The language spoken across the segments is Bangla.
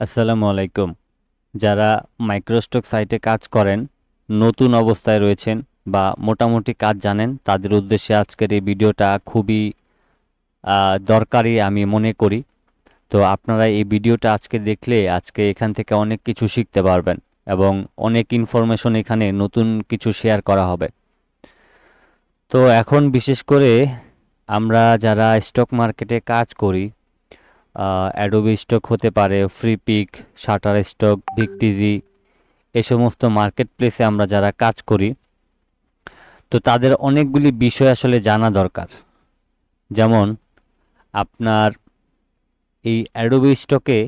আসসালামু আলাইকুম। যারা মাইক্রোস্টক সাইটে কাজ করেন, নতুন অবস্থায় রয়েছেন বা মোটামুটি কাজ জানেন, তাদের উদ্দেশ্যে আজকের এই ভিডিওটা খুবই দরকারি আমি মনে করি। তো আপনারা এই ভিডিওটা আজকে দেখলে আজকে এখান থেকে অনেক কিছু শিখতে পারবেন এবং অনেক ইনফরমেশন এখানে নতুন কিছু শেয়ার করা হবে। তো এখন বিশেষ করে আমরা যারা স্টক মার্কেটে কাজ করি অ্যাডোবি স্টক হতে পারে Freepik Shutterstock Vecteezy এ সমস্ত মার্কেট প্লেসে আমরা যারা কাজ করি, তো তাদের অনেকগুলি বিষয় আসলে জানা দরকার। যেমন, আপনার এই অ্যাডোবি স্টকে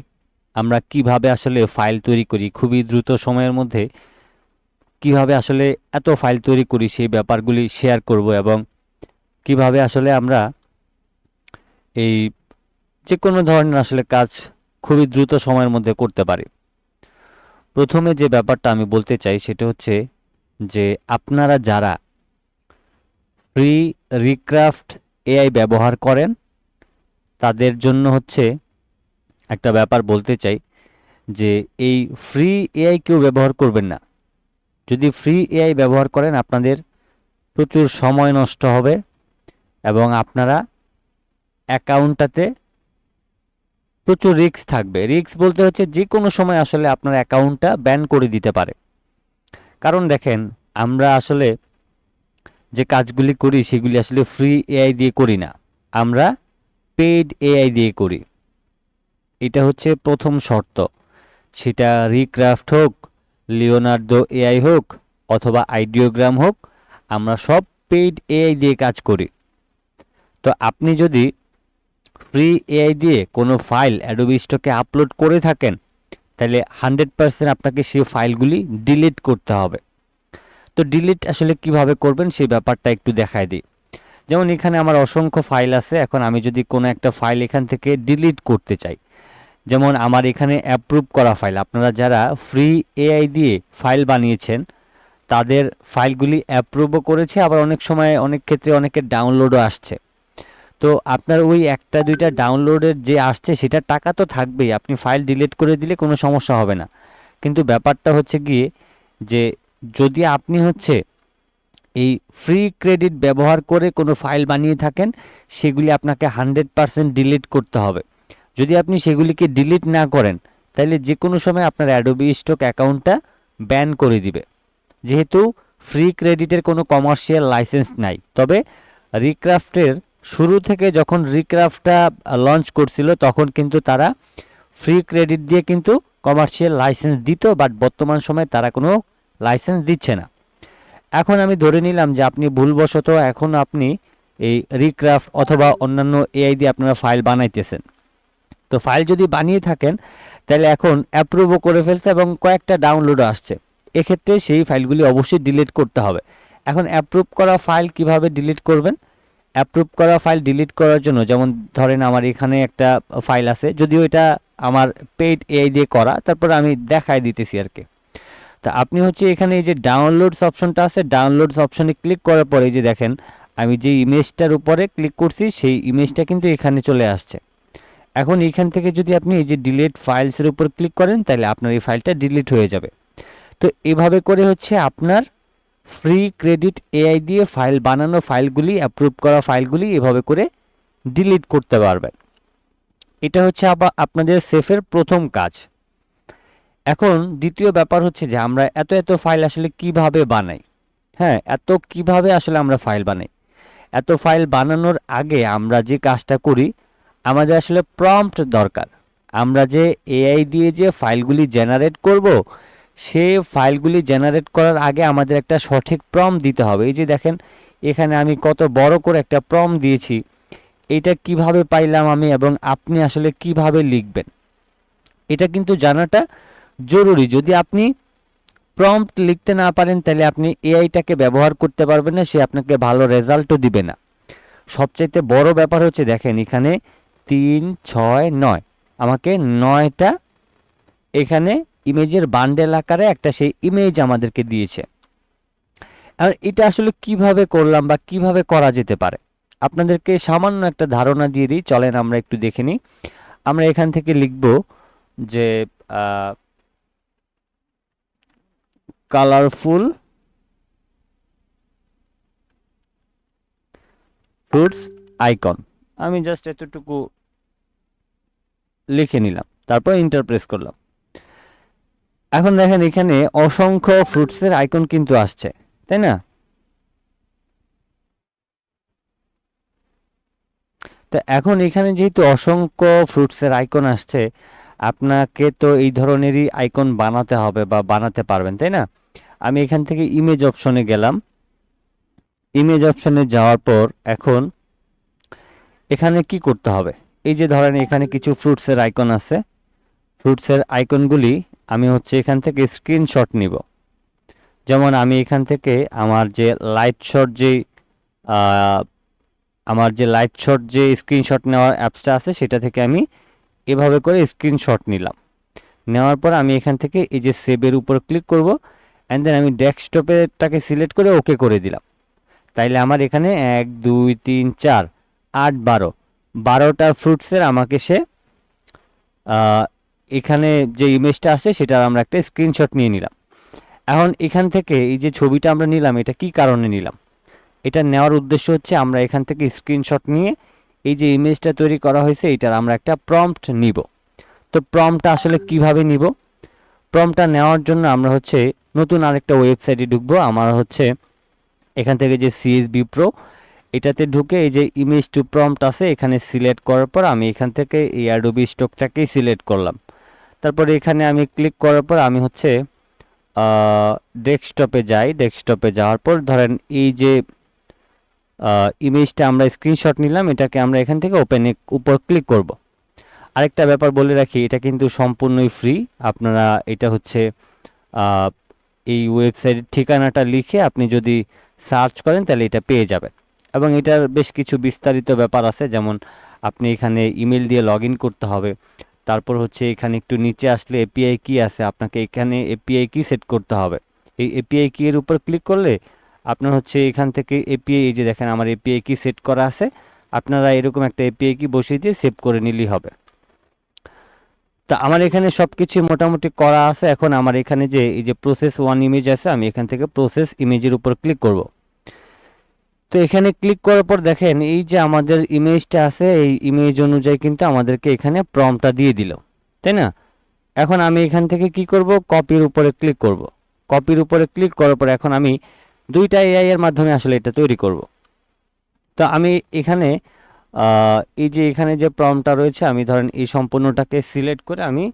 আমরা কীভাবে আসলে ফাইল তৈরি করি, খুবই দ্রুত সময়ের মধ্যে কীভাবে আসলে এত ফাইল তৈরি করি, সেই ব্যাপারগুলি শেয়ার করব এবং কীভাবে আসলে আমরা এই যে কোনো ধরনের আসলে কাজ খুবই দ্রুত সময়ের মধ্যে করতে পারি। প্রথমে যে ব্যাপারটা আমি বলতে চাই সেটা হচ্ছে যে আপনারা যারা ফ্রি রিক্রাফট এআই ব্যবহার করেন, তাদের জন্য হচ্ছে একটা ব্যাপার বলতে চাই যে এই ফ্রি এআই কেউ ব্যবহার করবেন না। যদি ফ্রি এআই ব্যবহার করেন, আপনাদের প্রচুর সময় নষ্ট হবে এবং আপনারা অ্যাকাউন্টটাতে প্রচুর রিস্ক থাকবে। রিস্ক বলতে হচ্ছে যে কোনো সময় আসলে আপনার অ্যাকাউন্টটা ব্যান করে দিতে পারে। কারণ দেখেন, আমরা আসলে যে কাজগুলি করি সেগুলি আসলে ফ্রি এআই দিয়ে করি না। আমরা পেইড এআই দিয়ে করি। এটা হচ্ছে প্রথম শর্ত। সেটা রিক্রাফট হোক লিওনার্দো এআই হোক, অথবা আইডিওগ্রাম হোক, আমরা সব পেইড এআই দিয়ে কাজ করি। তো আপনি যদি ফ্রি এআই দিয়ে কোনো ফাইল অ্যাডোবি স্টকে আপলোড করে থাকেন, তাহলে হান্ড্রেড পার্সেন্ট আপনাকে সেই ফাইলগুলি ডিলিট করতে হবে। তো ডিলিট আসলে কীভাবে করবেন সেই ব্যাপারটা একটু দেখায় দিই। যেমন এখানে আমার অসংখ্য ফাইল আছে, এখন আমি যদি কোনো একটা ফাইল এখান থেকে ডিলিট করতে চাই, যেমন আমার এখানে অ্যাপ্রুভ করা ফাইল আপনারা যারা ফ্রি এআই দিয়ে ফাইল বানিয়েছেন, তাদের ফাইলগুলি অ্যাপ্রুভও করেছে, আবার অনেক সময় অনেক ক্ষেত্রে অনেকের ডাউনলোডও আসছে। তো আপনার ওই একটা, দুইটা ডাউনলোডের যে আসছে সেটা টাকা তো থাকবেই। আপনি ফাইল ডিলিট করে দিলে কোনো সমস্যা হবে না। কিন্তু ব্যাপারটা হচ্ছে গিয়ে যে যদি আপনি হচ্ছে এই ফ্রি ক্রেডিট ব্যবহার করে কোনো ফাইল বানিয়ে থাকেন, সেগুলি আপনাকে হান্ড্রেড পারসেন্ট ডিলিট করতে হবে। যদি আপনি সেগুলিকে ডিলিট না করেন, তাহলে যে কোনো সময় আপনার অ্যাডোবি স্টক অ্যাকাউন্টটা ব্যান করে দিবে। যেহেতু ফ্রি ক্রেডিটের কোনো কমার্শিয়াল লাইসেন্স নাই। তবে রিক্রাফটের শুরু থেকে যখন রিক্রাফটটা লঞ্চ করছিল, তখন কিন্তু তারা ফ্রি ক্রেডিট দিয়ে কিন্তু কমার্শিয়াল লাইসেন্স দিত বাট বর্তমান সময়ে তারা কোনো লাইসেন্স দিচ্ছে না। এখন আমি ধরে নিলাম যে আপনি ভুলবশত এখন আপনি এই রিক্রাফট অথবা অন্যান্য এআই দিয়ে আপনারা ফাইল বানাইতেছেন। তো ফাইল যদি বানিয়ে থাকেন, তাহলে এখন অ্যাপ্রুভও করে ফেলছে এবং কয়েকটা ডাউনলোডও আসছে। এক্ষেত্রে সেই ফাইলগুলি অবশ্যই ডিলিট করতে হবে। এখন অ্যাপ্রুভ করা ফাইল কীভাবে ডিলিট করবেন? অ্যাপ্রুভ করা ফাইল ডিলিট করার জন্য, যেমন ধরেন আমার এখানে একটা ফাইল আছে, যদিও এটা আমার পেইড এআই দিয়ে করা, তারপর আমি দেখাই দিতেছি আর কি। তা আপনি হচ্ছে এখানে এই যে ডাউনলোডস অপশনটা আছে ডাউনলোডস অপশনে ক্লিক করার পরে যে দেখেন, আমি যে ইমেজটার উপরে ক্লিক করছি, সেই ইমেজটা কিন্তু এখানে চলে আসছে। এখন এইখান থেকে যদি আপনি এই যে ডিলিট ফাইলসের উপর ক্লিক করেন, তাহলে আপনার এই ফাইলটা ডিলিট হয়ে যাবে। তো এভাবে করে হচ্ছে আপনার ফ্রি ক্রেডিট এআই দিয়ে ফাইল বানানো ফাইলগুলি অ্যাপ্রুভ করা ফাইলগুলি এভাবে করে ডিলিট করতে পারবেন। এটা হচ্ছে আবার আপনাদের সেফের প্রথম কাজ। এখন দ্বিতীয় ব্যাপার হচ্ছে যে আমরা এত এত ফাইল আসলে কীভাবে বানাই? হ্যাঁ এত কীভাবে আসলে আমরা ফাইল বানাই? এত ফাইল বানানোর আগে আমরা যে কাজটা করি, আমাদের আসলে প্রম্পট দরকার। আমরা যে এআই দিয়ে যে ফাইলগুলি জেনারেট করব সে ফাইলগুলি জেনারেট করার আগে আমাদের একটা সঠিক প্রম দিতে হবে। এই যে দেখেন, এখানে আমি কত বড় করে একটা প্রম দিয়েছি। এটা কীভাবে পাইলাম আমি এবং আপনি আসলে কীভাবে লিখবেন? এটা কিন্তু জানাটা জরুরি। যদি আপনি প্রম্পট লিখতে না পারেন, তাহলে আপনি এআইটাকে ব্যবহার করতে পারবেন না, সে আপনাকে ভালো রেজাল্টও দিবে না। সবচাইতে বড় ব্যাপার হচ্ছে, দেখেন এখানে তিন, ছয়, নয়। আমাকে নয়টা এখানে ইমেজের বান্ডেল আকারে একটা সেই ইমেজ আমাদেরকে দিয়েছে। আর এটা আসলে কীভাবে করলাম বা কীভাবে করা যেতে পারে? আপনাদেরকে সামান্য একটা ধারণা দিয়ে দিই, চলেন আমরা একটু দেখে নিই। আমরা এখান থেকে লিখব যে কালারফুল ফ্রুটস আইকন আমি জাস্ট এতটুকু লিখে নিলাম, তারপর ইন্টারপ্রেস করলাম। এখন দেখেন এখানে অসংখ্য ফ্রুটসের আইকন কিন্তু আসছে, তাই না? তো এখন এখানে যেহেতু অসংখ্য ফ্রুটসের আইকন আসছে, আপনাকে তো এই ধরনেরই আইকন বানাতে হবে বা বানাতে পারবেন, তাই না? আমি এখান থেকে ইমেজ অপশনে গেলাম। ইমেজ অপশনে যাওয়ার পর এখন এখানে কি করতে হবে? এই যে ধরেন এখানে কিছু ফ্রুটসের আইকন আছে। ফ্রুটসের আইকনগুলি আমি হচ্ছে এখান থেকে স্ক্রিনশট নিব। যেমন আমি এখান থেকে আমার যে লাইট শট যে আমার যে লাইট শট যে স্ক্রিনশট নেওয়ার অ্যাপসটা আছে সেটা থেকে আমি এভাবে করে স্ক্রিনশট নিলাম। নেওয়ার পর আমি এখান থেকে এই যে সেভের উপর ক্লিক করব অ্যান্ড দেন আমি ডেস্কটপেরটাকে সিলেক্ট করে ওকে করে দিলাম। তাইলে আমার এখানে এক, দুই, তিন, চার, আট, বারো, বারোটা ফ্রুটসের আমাকে সে এখানে যে ইমেজটা আছে, সেটার আমরা একটা স্ক্রিনশট নিয়ে নিলাম। এখন এখান থেকে এই যে ছবিটা আমরা নিলাম, এটা কি কারণে নিলাম? এটা নেওয়ার উদ্দেশ্য হচ্ছে আমরা এখান থেকে স্ক্রিনশট নিয়ে এই যে ইমেজটা তৈরি করা হয়েছে, এটার আমরা একটা প্রম্পট নিব। তো প্রম্পটটা আসলে কীভাবে নিব? প্রম্পটটা নেওয়ার জন্য আমরা হচ্ছে নতুন আরেকটা ওয়েবসাইটে ঢুকবো। আমার হচ্ছে এখান থেকে যে সিএসবি প্রো এটাতে ঢুকে এই যে ইমেজ টু প্রম্পট আছে, এখানে সিলেক্ট করার পর আমি এখান থেকে এই অ্যাডোবি স্টকটাকেই সিলেক্ট করলাম। তারপরে এখানে আমি ক্লিক করার পর আমি হচ্ছে ডেস্কটপে যাই। ডেস্কটপে যাওয়ার পর ধরেন এই যে ইমেজটা আমরা স্ক্রিনশট নিলাম, এটাকে আমরা এখান থেকে ওপেনে উপর ক্লিক করব। আরেকটা ব্যাপার বলে রাখি, এটা কিন্তু সম্পূর্ণই ফ্রি আপনারা এটা হচ্ছে এই ওয়েবসাইটের ঠিকানাটা লিখে আপনি যদি সার্চ করেন তাহলে এটা পেয়ে যাবেন। এবং এটার বেশ কিছু বিস্তারিত ব্যাপার আছে, যেমন আপনি এখানে ইমেল দিয়ে লগ করতে হবে। তারপর হচ্ছে এখানে একটু নিচে আসলে এপিআই কি আছে, আপনাকে এখানে এপিআই কি সেট করতে হবে। এই এপিআই কি এর উপর ক্লিক করলে আপনার হচ্ছে এখান থেকে এপিআই এই যে দেখেন আমার এপিআই কি সেট করা আছে, আপনারা এরকম একটা এপিআই কি বসিয়ে দিয়ে সেভ করে নিলেই হবে। তো আমার এখানে সব কিছু মোটামুটি করা আছে, এখন আমার এখানে যে, এই যে প্রসেস ওয়ান ইমেজ আছে, আমি এখান থেকে প্রসেস ইমেজের উপর ক্লিক করব। তো এখানে ক্লিক করার পর দেখেন, এই যে আমাদের ইমেজটা আছে, এই ইমেজ অনুযায়ী কিন্তু আমাদেরকে এখানে প্রমটা দিয়ে দিল, তাই না? এখন আমি এখান থেকে কি করব? কপির উপরে ক্লিক করব। কপির উপরে ক্লিক করার পর এখন আমি দুইটা এআই এর মাধ্যমে আসলে এটা তৈরি করব। তো আমি এখানে এই যে এখানে যে প্রমটা রয়েছে, আমি ধরেন এই সম্পূর্ণটাকে সিলেক্ট করে আমি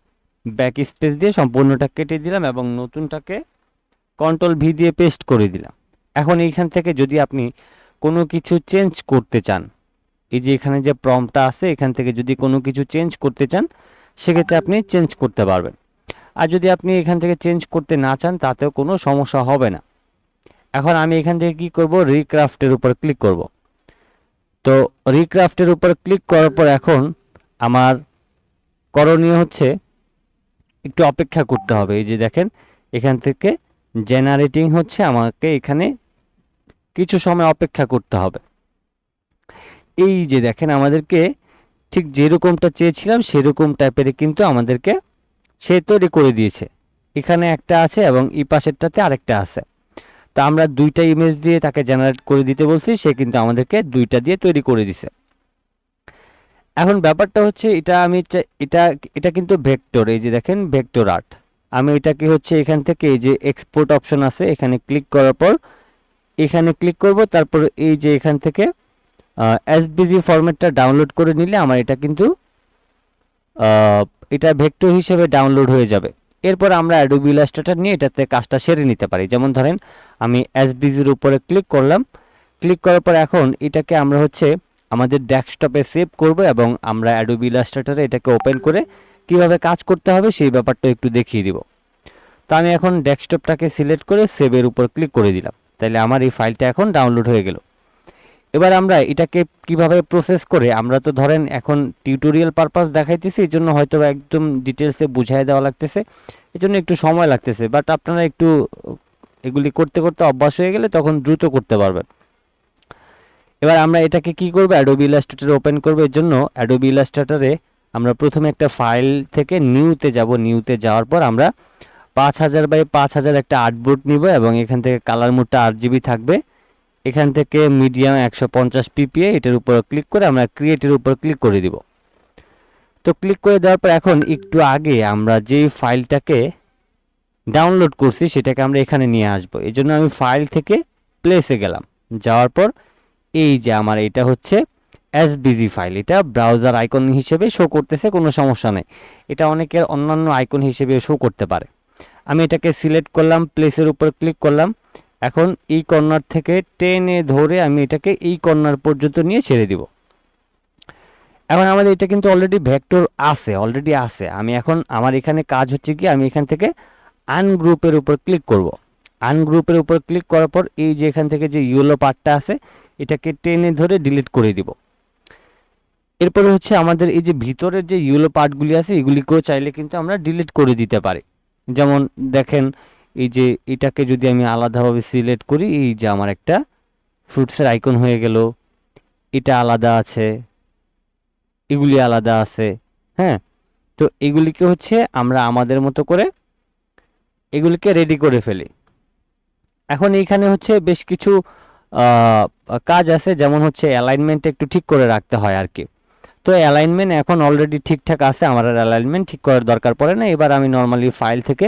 ব্যাক স্পেস দিয়ে সম্পূর্ণটা কেটে দিলাম এবং নতুনটাকে কন্ট্রোল ভি দিয়ে পেস্ট করে দিলাম। এখন এইখান থেকে যদি আপনি কোনো কিছু চেঞ্জ করতে চান, এই যে এখানে যে প্রমটা আছে, এখান থেকে যদি কোনো কিছু চেঞ্জ করতে চান, সেক্ষেত্রে আপনি চেঞ্জ করতে পারবেন। আর যদি আপনি এখান থেকে চেঞ্জ করতে না চান, তাতেও কোনো সমস্যা হবে না। এখন আমি এখান থেকে কি করব? রিক্রাফটের উপর ক্লিক করব। তো রিক্রাফটের উপর ক্লিক করার পর এখন আমার করণীয় হচ্ছে একটু অপেক্ষা করতে হবে। এই যে দেখেন, এখান থেকে জেনারেটিং হচ্ছে আমাকে এখানে কিছু সময় অপেক্ষা করতে হবে। এই যে দেখেন আমাদেরকে ঠিক যেরকমটা চেয়েছিলাম সেরকম টাইপের কিন্তু আমাদেরকে সে তৈরি করে দিয়েছে। এখানে একটা আছে এবং এই পাশেরটাতে আরেকটা আছে। তো আমরা দুইটা ইমেজ দিয়ে তাকে জেনারেট করে দিতে বলছি, সে কিন্তু আমাদেরকে দুইটা দিয়ে তৈরি করে দিছে। এখন ব্যাপারটা হচ্ছে এটা আমি এটা এটা কিন্তু ভেক্টর, এই যে দেখেন ভেক্টর আর্ট। আমি এটাকে হচ্ছে এখান থেকে এই যে এক্সপোর্ট অপশন আছে, এখানে ক্লিক করার পর এখানে ক্লিক করব, তারপর এই যে এখান থেকে এসবিজি ফরম্যাটটা ডাউনলোড করে নিলে আমার এটা কিন্তু এটা ভেক্টর হিসেবে ডাউনলোড হয়ে যাবে। এরপর আমরা অ্যাডোবি ইলাস্ট্রেটর নিয়ে এটাতে কাজটা সেরে নিতে পারি। যেমন ধরেন, আমি এসবিজির উপরে ক্লিক করলাম। ক্লিক করার পর এখন এটাকে আমরা হচ্ছে আমাদের ডেস্কটপে সেভ করব এবং আমরা অ্যাডোবি ইলাস্ট্রেটরে এটাকে ওপেন করে কীভাবে কাজ করতে হবে সেই ব্যাপারটা একটু দেখিয়ে দিব। তো আমি এখন ডেস্কটপটাকে সিলেক্ট করে সেভের উপর ক্লিক করে দিলাম। তাহলে আমার এই ফাইলটা এখন ডাউনলোড হয়ে গেল। এবার আমরা এটাকে কীভাবে প্রসেস করে, আমরা তো ধরেন এখন টিউটোরিয়াল পারপাস দেখাইতেছি এই জন্য হয়তো একদম ডিটেলসে বুঝাই দেওয়া লাগতেছে। এই জন্য একটু সময় লাগতেছে বাট আপনারা একটু এগুলি করতে করতে অভ্যাস হয়ে গেলে তখন দ্রুত করতে পারবেন। এবার আমরা এটাকে কি করব? অ্যাডোবি ইলাস্ট্রেটর ওপেন করব। এর জন্য অ্যাডোবি ইলাস্ট্রেটরে আমরা প্রথমে একটা ফাইল থেকে নিউতে যাব। নিউতে যাওয়ার পর আমরা পাঁচ হাজার বাই পাঁচ হাজার একটা আর্টবোর্ড নিব এবং এখান থেকে কালার মোডটা আট জিবি থাকবে। এখান থেকে মিডিয়াম একশো পঞ্চাশ পিপিএ এটার উপর ক্লিক করে আমরা ক্রিয়েটের উপর ক্লিক করে দিব। তো ক্লিক করে দেওয়ার পর এখন একটু আগে আমরা যেই ফাইলটাকে ডাউনলোড করছি, সেটাকে আমরা এখানে নিয়ে আসব। এই জন্য আমি ফাইল থেকে প্লেসে গেলাম। যাওয়ার পর এই যে আমার এটা হচ্ছে এসবিজি ফাইল এটা ব্রাউজার আইকন হিসেবে শো করতেছে, কোনো সমস্যা নেই। এটা অনেকের অন্যান্য আইকন হিসেবে শো করতে পারে। আমি এটাকে সিলেক্ট করলাম প্লেসের উপর ক্লিক করলাম। এখন এই কর্নার থেকে টেনে ধরে আমি এটাকে এই কর্নার পর্যন্ত নিয়ে ছেড়ে দিব। এখন আমাদের এটা কিন্তু অলরেডি ভেক্টর আছে অলরেডি আছে। আমি এখন, আমার এখানে কাজ হচ্ছে কি, আমি এখান থেকে আনগ্রুপের উপর ক্লিক করব। আনগ্রুপের উপর ক্লিক করার পর এই যে এখান থেকে যে ইয়েলো পার্টটা আছে, এটাকে টেনে ধরে ডিলিট করে দিব। এরপরে হচ্ছে আমাদের এই যে ভিতরের যে ইয়েলো পার্টগুলি আছে, এগুলিকেও চাইলে কিন্তু আমরা ডিলিট করে দিতে পারি। যেমন দেখেন, এই যে এটাকে যদি আমি আলাদাভাবে সিলেক্ট করি, এই যে আমার একটা ফ্রুটসের আইকন হয়ে গেল। এটা আলাদা আছে, এগুলি আলাদা আছে হ্যাঁ? তো এগুলিকে হচ্ছে আমরা আমাদের মতো করে এগুলিকে রেডি করে ফেলি। এখন এইখানে হচ্ছে বেশ কিছু কাজ আছে, যেমন হচ্ছে অ্যালাইনমেন্ট একটু ঠিক করে রাখতে হয় আর কি। তো অ্যালাইনমেন্ট এখন অলরেডি ঠিকঠাক আছে, আমার আর অ্যালাইনমেন্ট ঠিক করার দরকার পড়ে না। এবার আমি নর্মালি ফাইল থেকে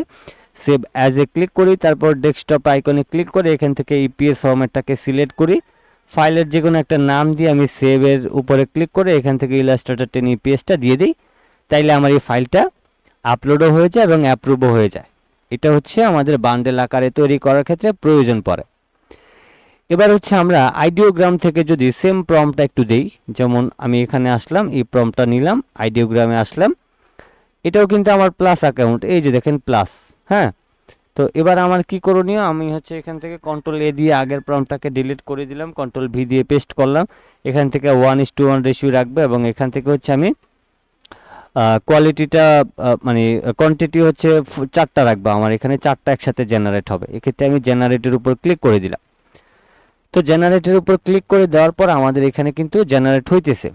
সেভ অ্যাজ এ ক্লিক করি, তারপর ডেস্কটপ আইকনে ক্লিক করে এখান থেকে ইপিএস ফরম্যাটটাকে সিলেক্ট করি। ফাইলের যে কোনো একটা নাম দিয়ে আমি সেভের উপরে ক্লিক করে এখান থেকে ইলাস্ট্রেটর টেন ইপিএসটা দিয়ে দিই। তাইলে আমার এই ফাইলটা আপলোডও হয়ে যায় এবং অ্যাপ্রুভও হয়ে যায়। এটা হচ্ছে আমাদের বান্ডেল আকারে তৈরি করার ক্ষেত্রে প্রয়োজন পড়ে। এবার হচ্ছে আমরা আইডিওগ্রাম থেকে যদি সেম প্রম্পটটা একটু দেই, যেমন আমি এখানে আসলাম, এই প্রম্পটটা নিলাম আইডিওগ্রামে আসলাম, এটাও কিন্তু আমার প্লাস অ্যাকাউন্ট এই যে দেখেন প্লাস হ্যাঁ? তো এবার আমার কি করণীয়? আমি হচ্ছে এখান থেকে কন্ট্রোল এ দিয়ে আগের প্রম্পটটাকে ডিলিট করে দিলাম কন্ট্রোল ভি দিয়ে পেস্ট করলাম, এখান থেকে one is to one ratio রাখব এবং এখান থেকে হচ্ছে আমি কোয়ালিটিটা মানে কোয়ান্টিটি হচ্ছে চারটা রাখব, আমার এখানে চারটা একসাথে জেনারেট হবে, এক্ষেত্রে আমি জেনারেটের উপর ক্লিক করে দিলাম। তো জেনারেটের উপর ক্লিক করে দেওয়ার পর আমাদের এখানে কিন্তু জেনারেট হইতেছে।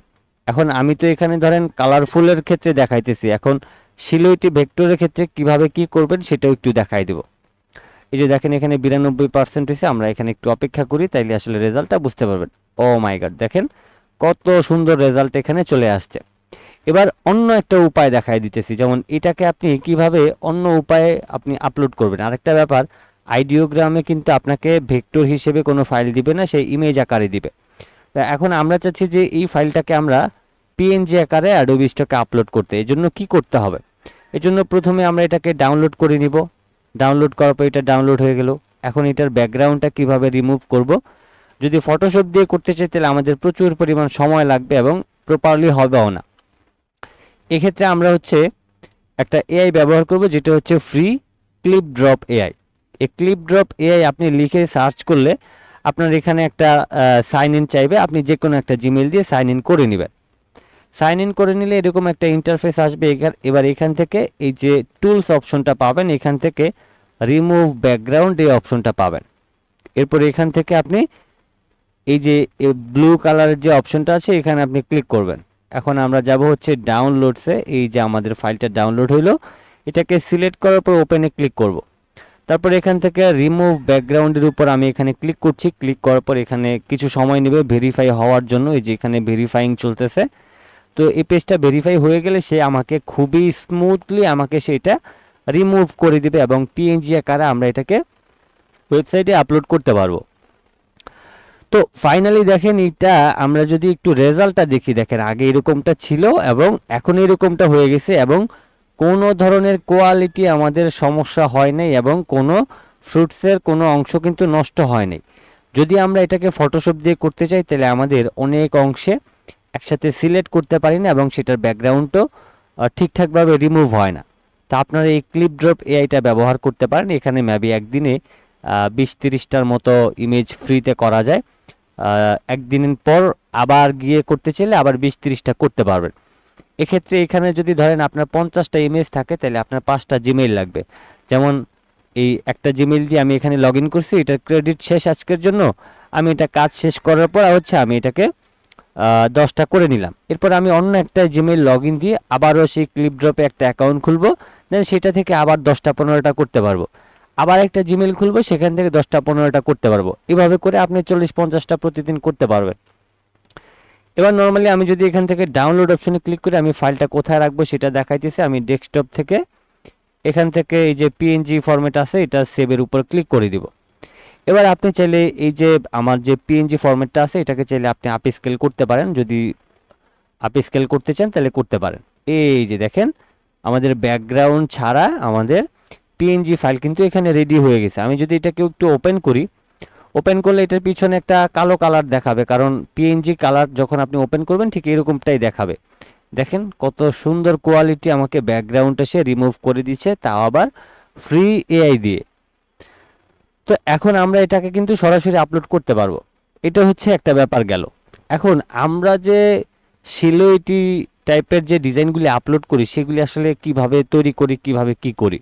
এখন আমি তো এখানে ধরেন কালারফুলের ক্ষেত্রে দেখাইতেছি। এখন সিলুইটি ভেক্টরের ক্ষেত্রে কীভাবে কি করবেন সেটাও একটু দেখাই দেব। এই যে দেখেন এখানে বিরানব্বই পার্সেন্ট হয়েছে আমরা এখানে একটু অপেক্ষা করি, তাইলে আসলে রেজাল্টটা বুঝতে পারবেন। ও মাই গড দেখেন কত সুন্দর রেজাল্ট এখানে চলে আসছে। এবার অন্য একটা উপায় দেখাই দিতেছি। যেমন এটাকে আপনি কীভাবে অন্য উপায়ে আপনি আপলোড করবেন। আরেকটা ব্যাপার আইডিওগ্রামে কিন্তু আপনাকে ভেক্টর হিসেবে কোনো ফাইল দিবে না, সেই ইমেজ আকারে দিবে। তা এখন আমরা চাচ্ছি যে এই ফাইলটাকে আমরা পিএনজি আকারে অ্যাডোবি স্টকে আপলোড করতে। এই জন্য কী করতে হবে? এই জন্য প্রথমে আমরা এটাকে ডাউনলোড করে নিব। ডাউনলোড করার পর এটা ডাউনলোড হয়ে গেল। এখন এটার ব্যাকগ্রাউন্ডটা কীভাবে রিমুভ করব? যদি ফটোশপ দিয়ে করতে চাই, তাহলে আমাদের প্রচুর পরিমাণ সময় লাগবে এবং প্রপারলি হবেও না। এক্ষেত্রে আমরা হচ্ছে একটা এআই ব্যবহার করব, যেটা হচ্ছে ফ্রি ক্লিপ ড্রপ এআই এই ক্লিপ ড্রপ এআই আপনি লিখে সার্চ করলে আপনার এখানে একটা সাইন ইন চাইবে। আপনি যে কোনো একটা জিমেল দিয়ে সাইন ইন করে নেবেন। সাইন ইন করে নিলে এরকম একটা ইন্টারফেস আসবে এবার এখান থেকে এই যে টুলস অপশনটা পাবেন, এখান থেকে রিমুভ ব্যাকগ্রাউন্ড এই অপশনটা পাবেন। এরপর এখান থেকে আপনি এই যে ব্লু কালারের যে অপশনটা আছে, এখানে আপনি ক্লিক করবেন। এখন আমরা যাব হচ্ছে ডাউনলোডসে এই যে আমাদের ফাইলটা ডাউনলোড হইল, এটাকে সিলেক্ট করার পর ওপেনে ক্লিক করব। তারপর এখান থেকে রিমুভ ব্যাকগ্রাউন্ডের উপর আমি এখানে ক্লিক করছি। ক্লিক করার পর এখানে কিছু সময় নেবে ভেরিফাই হওয়ার জন্য। এই যে এখানে ভেরিফাইং চলতেছে। তো এই পেজটা ভেরিফাই হয়ে গেলে সে আমাকে খুবই স্মুথলি আমাকে সেটা রিমুভ করে দিবে এবং পিএনজি আকারে আমরা এটাকে ওয়েবসাইটে আপলোড করতে পারব। তো ফাইনালি দেখেন এটা আমরা যদি একটু রেজাল্টটা দেখি, দেখেন আগে এরকমটা ছিল এবং এখন এরকমটা হয়ে গেছে এবং কোনো ধরনের কোয়ালিটি আমাদের সমস্যা হয় নাই এবং কোনো ফ্রুটসের কোনো অংশ কিন্তু নষ্ট হয় নাই। যদি আমরা এটাকে ফটোশপ দিয়ে করতে চাই, তাহলে আমাদের অনেক অংশে একসাথে সিলেক্ট করতে পারি না এবং সেটার ব্যাকগ্রাউন্ডও ঠিকঠাকভাবে রিমুভ হয় না। তা আপনারা এই ক্লিপ ড্রপ এআইটা ব্যবহার করতে পারেন। এখানে ম্যাবি একদিনে বিশ তিরিশটার মতো ইমেজ ফ্রিতে করা যায়। একদিন পর আবার গিয়ে করতে চাইলে আবার বিশ তিরিশটা করতে পারবেন। এক্ষেত্রে এখানে যদি ধরেন আপনার পঞ্চাশটা ইমেজ থাকে, তাহলে আপনার পাঁচটা জিমেইল লাগবে। যেমন এই একটা জিমেইল দিয়ে আমি এখানে লগ ইন করছি, এটার ক্রেডিট শেষ আজকের জন্য, আমি এটা কাজ শেষ করার পর হচ্ছে আমি এটাকে দশটা করে নিলাম। এরপর আমি অন্য একটা জিমেইল লগ ইন দিয়ে আবারও সেই ক্লিপ ড্রপে একটা অ্যাকাউন্ট খুলবো দেন সেটা থেকে আবার দশটা পনেরোটা করতে পারব। আবার একটা জিমেইল খুলবো, সেখান থেকে দশটা পনেরোটা করতে পারব। এভাবে করে আপনি চল্লিশ পঞ্চাশটা প্রতিদিন করতে পারবেন। এবার নর্মালি আমি যদি এখান থেকে ডাউনলোড অপশনে ক্লিক করে, আমি ফাইলটা কোথায় রাখব সেটা দেখাইতেছে। আমি ডেস্কটপ থেকে এখান থেকে এই যে পিএনজি ফরম্যাট আছে, এটা সেভের উপর ক্লিক করে দিব। এবার আপনি চাইলে এই যে আমার যে পিএনজি ফরম্যাটটা আছে, এটাকে চাইলে আপনি আপ স্কেল করতে পারেন। যদি আপ স্কেল করতে চান, তাহলে করতে পারেন। এই যে দেখেন, আমাদের ব্যাকগ্রাউন্ড ছাড়া আমাদের পিএনজি ফাইল কিন্তু এখানে রেডি হয়ে গেছে। আমি যদি এটাকে একটু ওপেন করি ওপেন করলে এটার পিছনে একটা কালো কালার দেখাবে, কারণ পিএনজি কালার যখন আপনি ওপেন করবেন, ঠিক এরকমটাই দেখাবে। দেখেন কত সুন্দর কোয়ালিটি আমাকে ব্যাকগ্রাউন্ডটা সে রিমুভ করে দিচ্ছে, তাও আবার ফ্রি এআই দিয়ে। তো এখন আমরা এটাকে কিন্তু সরাসরি আপলোড করতে পারব। এটা হচ্ছে একটা ব্যাপার গেল। এখন আমরা যে সিলোইটি টাইপের যে ডিজাইনগুলি আপলোড করি, সেগুলি আসলে কীভাবে তৈরি করি, কীভাবে কি করি?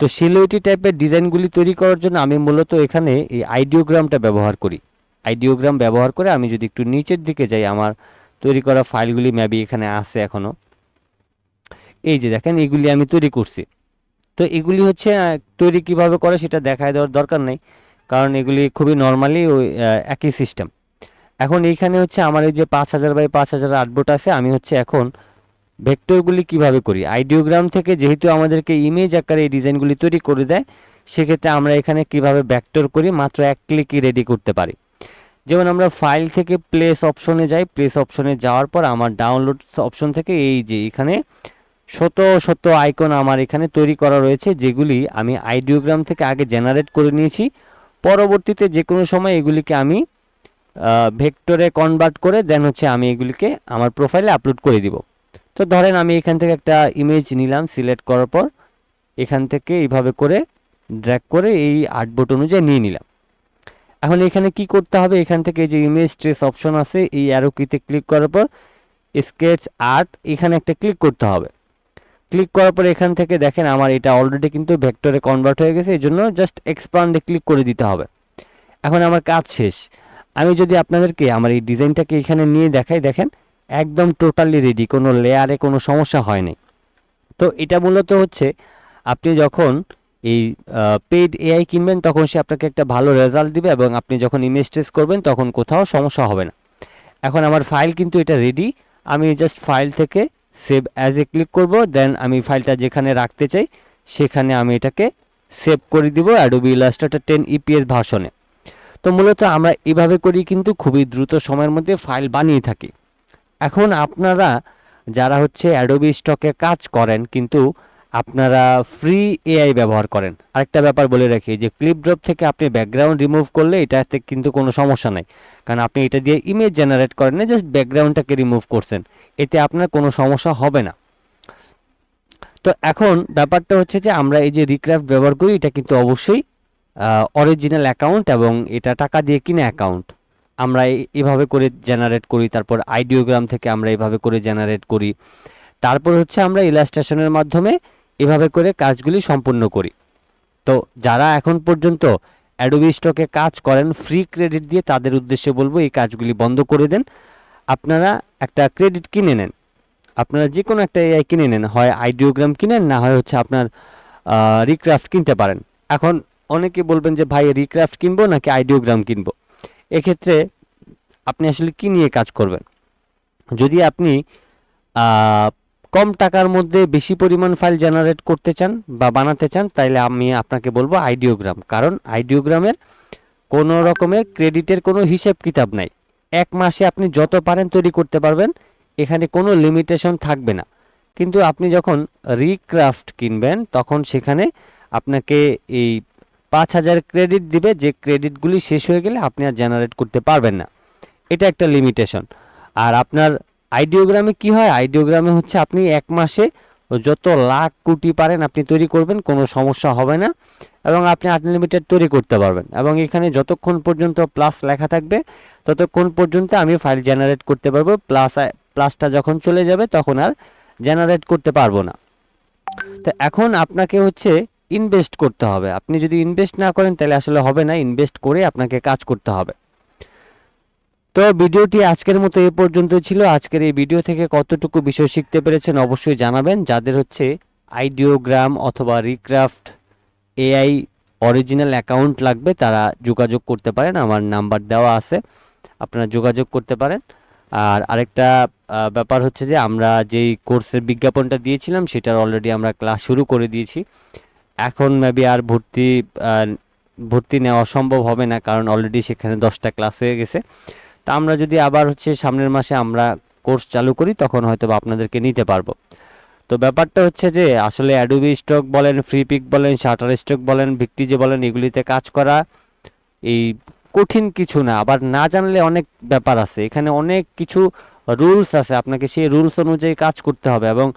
তো সিলোইটি টাইপের ডিজাইনগুলি তৈরি করার জন্য আমি মূলত এখানে এই আইডিওগ্রামটা ব্যবহার করি। আইডিওগ্রাম ব্যবহার করে আমি যদি একটু নিচের দিকে যাই, আমার তৈরি করা ফাইলগুলি মেবি এখানে আছে এখনও এই যে দেখেন, এগুলি আমি তৈরি করছি। তো এগুলি হচ্ছে তৈরি কীভাবে করে সেটা দেখায় দেওয়ার দরকার নেই, কারণ এগুলি খুবই নর্মালি ওই একই সিস্টেম এখন এইখানে হচ্ছে আমার এই যে পাঁচ হাজার বাই পাঁচ হাজার আটবোট আছে, আমি হচ্ছে এখন ভেক্টরগুলি কীভাবে করি? আইডিওগ্রাম থেকে যেহেতু আমাদেরকে ইমেজ আকারে এই ডিজাইনগুলি তৈরি করে দেয়, সেক্ষেত্রে আমরা এখানে কীভাবে ভেক্টর করি? মাত্র এক ক্লিকই রেডি করতে পারি। যেমন আমরা ফাইল থেকে প্লেস অপশনে যাই প্লেস অপশনে যাওয়ার পর আমার ডাউনলোড অপশন থেকে এই যে এখানে শত শত আইকন আমার এখানে তৈরি করা রয়েছে, যেগুলি আমি আইডিওগ্রাম থেকে আগে জেনারেট করে নিয়েছি। পরবর্তীতে যে কোনো সময় এগুলিকে আমি ভেক্টরে কনভার্ট করে দেন হচ্ছে আমি এগুলিকে আমার প্রোফাইলে আপলোড করে দিব। তো ধরেন আমি এখান থেকে একটা ইমেজ নিলাম সিলেক্ট করার পর এখান থেকে এইভাবে করে ড্র্যাগ করে এই আর্ট বোট অনুযায়ী নিয়ে নিলাম। এখন এখানে কি করতে হবে? এখান থেকে যে ইমেজ ট্রেস অপশন আছে, এই অ্যারো কিতে ক্লিক করার পর স্কেচ আর্ট এখানে একটা ক্লিক করতে হবে। ক্লিক করার পর এখান থেকে দেখেন আমার এটা অলরেডি কিন্তু ভেক্টরে কনভার্ট হয়ে গেছে এই জন্য জাস্ট এক্সপান্ডে ক্লিক করে দিতে হবে। এখন আমার কাজ শেষ। আমি যদি আপনাদেরকে আমার এই ডিজাইনটাকে এখানে নিয়ে দেখাই, দেখেন একদম টোটালি রেডি কোনো লেয়ারে কোনো সমস্যা হয়নি। তো এটা মূলত হচ্ছে, আপনি যখন এই পেইড এআই কিনবেন, তখন সে আপনাকে একটা ভালো রেজাল্ট দিবে এবং আপনি যখন ইমেজ টেস্ট করবেন, তখন কোথাও সমস্যা হবে না। এখন আমার ফাইল কিন্তু এটা রেডি আমি জাস্ট ফাইল থেকে সেভ অ্যাজ এ ক্লিক করব দেন আমি ফাইলটা যেখানে রাখতে চাই, সেখানে আমি এটাকে সেভ করে দিব অ্যাডোবি ইলাস্ট্রেটর টেন ইপিএস ভার্সনে তো মূলত আমরা এভাবে করি কিন্তু খুবই দ্রুত সময়ের মধ্যে ফাইল বানিয়ে থাকি। এখন আপনারা যারা হচ্ছে অ্যাডোবি স্টকে কাজ করেন, কিন্তু আপনারা ফ্রি এআই ব্যবহার করেন, আরেকটা ব্যাপার বলে রাখি যে ক্লিপ ড্রপ থেকে আপনি ব্যাকগ্রাউন্ড রিমুভ করলে এটাতে কিন্তু কোনো সমস্যা নাই। কারণ আপনি এটা দিয়ে ইমেজ জেনারেট করেন, না জাস্ট ব্যাকগ্রাউন্ডটাকে রিমুভ করছেন, এতে আপনার কোনো সমস্যা হবে না। তো এখন ব্যাপারটা হচ্ছে যে আমরা এই যে রিক্রাফট ব্যবহার করি, এটা কিন্তু অবশ্যই অরিজিনাল অ্যাকাউন্ট এবং এটা টাকা দিয়ে কিনে অ্যাকাউন্ট আমরা এভাবে করে জেনারেট করি, তারপর আইডিওগ্রাম থেকে আমরা এভাবে করে জেনারেট করি। তারপর হচ্ছে আমরা ইলাস্ট্রেশনের মাধ্যমে এভাবে করে কাজগুলি সম্পূর্ণ করি। তো যারা এখন পর্যন্ত অ্যাডোবি স্টকে কাজ করেন ফ্রি ক্রেডিট দিয়ে তাদের উদ্দেশ্যে বলব এই কাজগুলি বন্ধ করে দেন। আপনারা একটা ক্রেডিট কিনে নেন। আপনারা যে কোনো একটা এআই কিনে নেন, হয় আইডিওগ্রাম কিনেন, না হয় হচ্ছে আপনার রিক্রাফট কিনতে পারেন। এখন অনেকে বলবেন যে, ভাই রিক্রাফট কিনবো নাকি আইডিওগ্রাম কিনবো? এক্ষেত্রে আপনি আসলে কি নিয়ে কাজ করবেন? যদি আপনি কম টাকার মধ্যে বেশি পরিমাণ ফাইল জেনারেট করতে চান বা বানাতে চান তাহলে আমি আপনাকে বলব আইডিওগ্রাম। কারণ আইডিওগ্রামের কোনো রকমের ক্রেডিটের কোনো হিসেব কিতাব নাই। এক মাসে আপনি যত পারেন তৈরি করতে পারবেন, এখানে কোনো লিমিটেশন থাকবে না। কিন্তু আপনি যখন রিক্রাফট কিনবেন, তখন সেখানে আপনাকে এই পাঁচ হাজার ক্রেডিট দিবে, যে ক্রেডিটগুলি শেষ হয়ে গেলে আপনি আর জেনারেট করতে পারবেন না। এটা একটা লিমিটেশন আর আপনার আইডিওগ্রামে কি হয়? আইডিওগ্রামে হচ্ছে আপনি এক মাসে যত লাখ কোটি পারেন আপনি তৈরি করবেন, কোনো সমস্যা হবে না। এবং আপনি আনলিমিটেড তৈরি করতে পারবেন। এবং এখানে যতক্ষণ পর্যন্ত প্লাস লেখা থাকবে, ততক্ষণ পর্যন্ত আমি ফাইল জেনারেট করতে পারব। প্লাস প্লাসটা যখন চলে যাবে, তখন আর জেনারেট করতে পারব না। তো এখন আপনাকে হচ্ছে ইনভেস্ট করতে হবে। আপনি যদি ইনভেস্ট না করেন, তাহলে আসলে হবে না। ইনভেস্ট করে আপনাকে কাজ করতে হবে। তো ভিডিওটি আজকের মতো এ পর্যন্ত ছিল। আজকের এই ভিডিও থেকে কতটুকু বিষয় শিখতে পেরেছেন অবশ্যই জানাবেন। যাদের হচ্ছে আইডিওগ্রাম অথবা রিক্রাফট এআই অরিজিনাল অ্যাকাউন্ট লাগবে, তারা যোগাযোগ করতে পারেন। আমার নাম্বার দেওয়া আছে। আপনারা যোগাযোগ করতে পারেন। আর আরেকটা ব্যাপার হচ্ছে যে আমরা যেই কোর্সের বিজ্ঞাপনটা দিয়েছিলাম, সেটার অলরেডি আমরা ক্লাস শুরু করে দিয়েছি। এখন মেবি আর ভর্তি ভর্তি নেওয়া সম্ভব হবে না, কারণ অলরেডি সেখানে দশটা ক্লাস হয়ে গেছে। তা আমরা যদি আবার হচ্ছে সামনের মাসে আমরা কোর্স চালু করি, তখন হয়তো আপনাদেরকে নিতে পারব। তো ব্যাপারটা হচ্ছে যে, আসলে অ্যাডোবি স্টক বলেন ফ্রি পিক বলেন শাটার স্টক বলেন ভিক্টিজে বলেন, এগুলিতে কাজ করা এই কঠিন কিছু না। আবার না জানলে অনেক ব্যাপার আছে। এখানে অনেক কিছু রুলস আছে। আপনাকে সেই রুলস অনুযায়ী কাজ করতে হবে এবং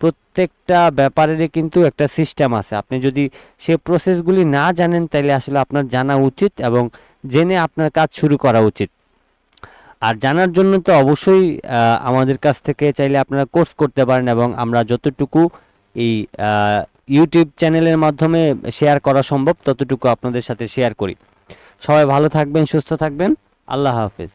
প্রত্যেকটা ব্যাপারেরই কিন্তু একটা সিস্টেম আছে। আপনি যদি সে প্রসেসগুলি না জানেন তাহলে আসলে আপনার জানা উচিত এবং জেনে আপনার কাজ শুরু করা উচিত। আর জানার জন্য তো অবশ্যই আমাদের কাছ থেকে চাইলে আপনারা কোর্স করতে পারেন এবং আমরা যতটুকু এই ইউটিউব চ্যানেলের মাধ্যমে শেয়ার করা সম্ভব, ততটুকু আপনাদের সাথে শেয়ার করি। সবাই ভালো থাকবেন, সুস্থ থাকবেন। আল্লাহ হাফেজ।